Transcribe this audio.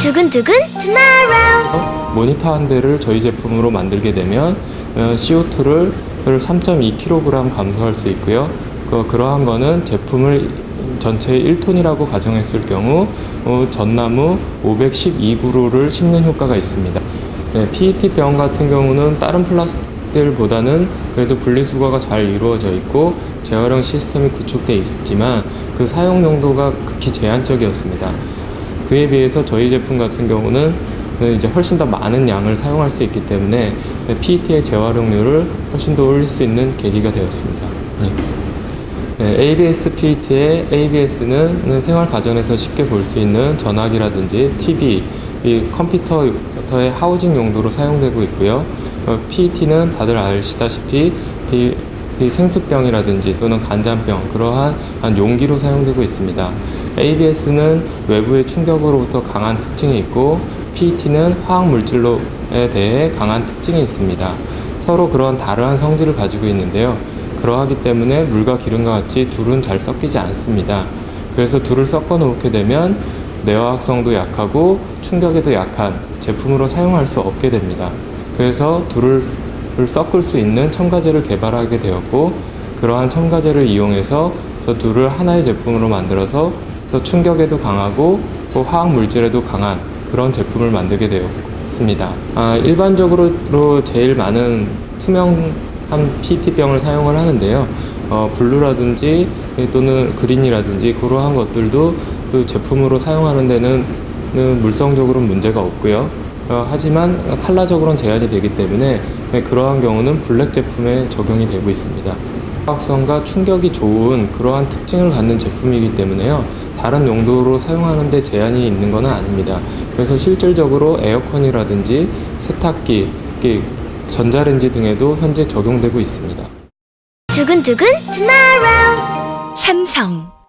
두근두근 tomorrow 모니터 한 대를 저희 제품으로 만들게 되면 어, CO2를 3.2kg 감소할 수 있고요. 그, 그러한 거는 제품을 전체 1톤이라고 가정했을 경우 어, 전나무 512그루를 심는 효과가 있습니다. 네, PET 병 같은 경우는 다른 플라스틱 들보다는 그래도 분리수거가 잘 이루어져 있고 재활용 시스템이 구축돼 있지만 그 사용 용도가 극히 제한적이었습니다. 그에 비해서 저희 제품 같은 경우는 이제 훨씬 더 많은 양을 사용할 수 있기 때문에 PET의 재활용률을 훨씬 더 올릴 수 있는 계기가 되었습니다. 네. 네, ABS PET의 ABS는 생활 가전에서 쉽게 볼 수 있는 전화기라든지 TV, 이 컴퓨터의 하우징 용도로 사용되고 있고요. 어, PET는 다들 아시다시피 이- 이 생수병이라든지 또는 간장병 그러한 한 용기로 사용되고 있습니다. ABS는 외부의 충격으로부터 강한 특징이 있고 PET는 화학 물질로에 대해 강한 특징이 있습니다. 서로 그런 다르한 성질을 가지고 있는데요. 그러하기 때문에 물과 기름과 같이 둘은 잘 섞이지 않습니다. 그래서 둘을 섞어 놓게 되면 내화학성도 약하고 충격에도 약한 제품으로 사용할 수 없게 됩니다. 그래서 둘을 을 섞을 수 있는 첨가제를 개발하게 되었고 그러한 첨가제를 이용해서 저 둘을 하나의 제품으로 만들어서 또 충격에도 강하고 또 화학 물질에도 강한 그런 제품을 만들게 되었습니다. 아, 일반적으로 제일 많은 투명한 PET병을 사용을 하는데요. 어, 블루라든지 또는 그린이라든지 그러한 것들도 또 제품으로 사용하는 데는 는 물성적으로는 문제가 없고요. 어, 하지만 칼라적으로는 제한이 되기 때문에 네, 그러한 경우는 블랙 제품에 적용이 되고 있습니다. 화학성과 충격이 좋은 그러한 특징을 갖는 제품이기 때문에요. 다른 용도로 사용하는데 제한이 있는 것은 아닙니다. 그래서 실질적으로 에어컨이라든지 세탁기, 전자레인지 등에도 현재 적용되고 있습니다. 두근두근 tomorrow 삼성